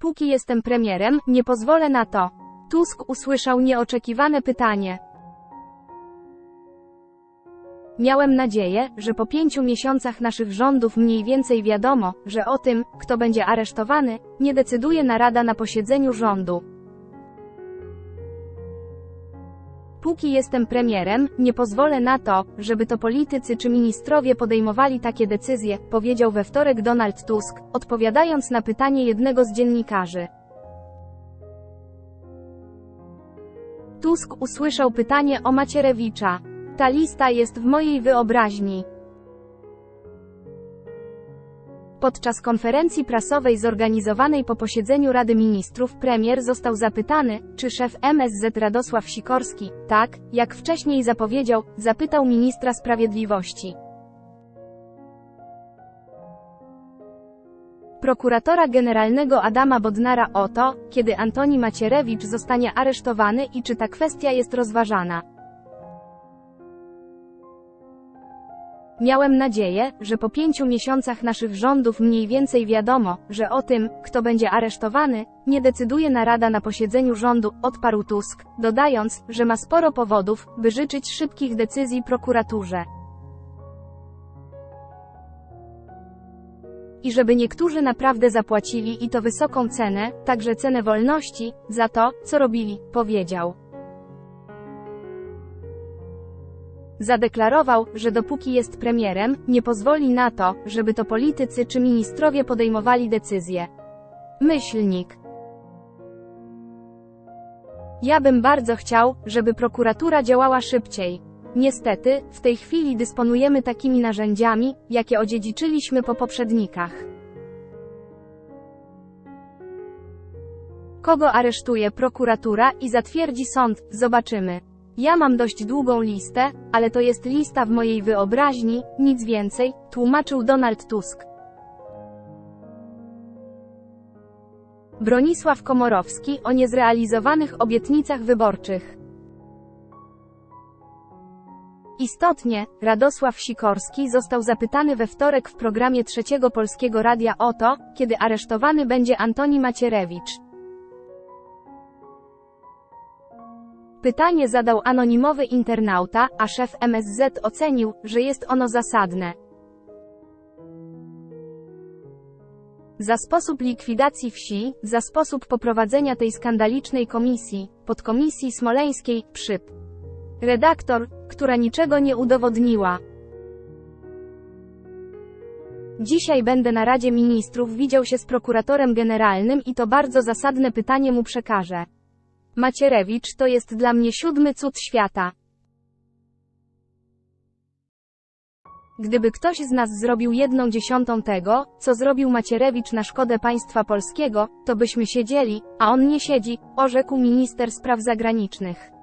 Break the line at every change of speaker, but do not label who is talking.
Póki jestem premierem, nie pozwolę na to. Tusk usłyszał nieoczekiwane pytanie. Miałem nadzieję, że po pięciu miesiącach naszych rządów mniej więcej wiadomo, że o tym, kto będzie aresztowany, nie decyduje narada na posiedzeniu rządu. Póki jestem premierem, nie pozwolę na to, żeby to politycy czy ministrowie podejmowali takie decyzje, powiedział we wtorek Donald Tusk, odpowiadając na pytanie jednego z dziennikarzy. Tusk usłyszał pytanie o Macierewicza. Ta lista jest w mojej wyobraźni. Podczas konferencji prasowej zorganizowanej po posiedzeniu Rady Ministrów premier został zapytany, czy szef MSZ Radosław Sikorski, tak, jak wcześniej zapowiedział, zapytał ministra sprawiedliwości. Prokuratora generalnego Adama Bodnara o to, kiedy Antoni Macierewicz zostanie aresztowany i czy ta kwestia jest rozważana. Miałem nadzieję, że po pięciu miesiącach naszych rządów mniej więcej wiadomo, że o tym, kto będzie aresztowany, nie decyduje narada na posiedzeniu rządu, odparł Tusk, dodając, że ma sporo powodów, by życzyć szybkich decyzji prokuraturze. I żeby niektórzy naprawdę zapłacili i to wysoką cenę, także cenę wolności, za to, co robili, powiedział. Zadeklarował, że dopóki jest premierem, nie pozwoli na to, żeby to politycy czy ministrowie podejmowali decyzje. Myślnik. Ja bym bardzo chciał, żeby prokuratura działała szybciej. Niestety, w tej chwili dysponujemy takimi narzędziami, jakie odziedziczyliśmy po poprzednikach. Kogo aresztuje prokuratura i zatwierdzi sąd, zobaczymy. Ja mam dość długą listę, ale to jest lista w mojej wyobraźni, nic więcej, tłumaczył Donald Tusk. Bronisław Komorowski o niezrealizowanych obietnicach wyborczych. Istotnie, Radosław Sikorski został zapytany we wtorek w programie Trzeciego Polskiego Radia o to, kiedy aresztowany będzie Antoni Macierewicz. Pytanie zadał anonimowy internauta, a szef MSZ ocenił, że jest ono zasadne. Za sposób likwidacji wsi, za sposób poprowadzenia tej skandalicznej komisji, podkomisji smoleńskiej, przyp. Redaktor, która niczego nie udowodniła. Dzisiaj będę na Radzie Ministrów widział się z prokuratorem generalnym i to bardzo zasadne pytanie mu przekażę. Macierewicz to jest dla mnie siódmy cud świata. Gdyby ktoś z nas zrobił jedną dziesiątą tego, co zrobił Macierewicz na szkodę państwa polskiego, to byśmy siedzieli, a on nie siedzi, orzekł minister spraw zagranicznych.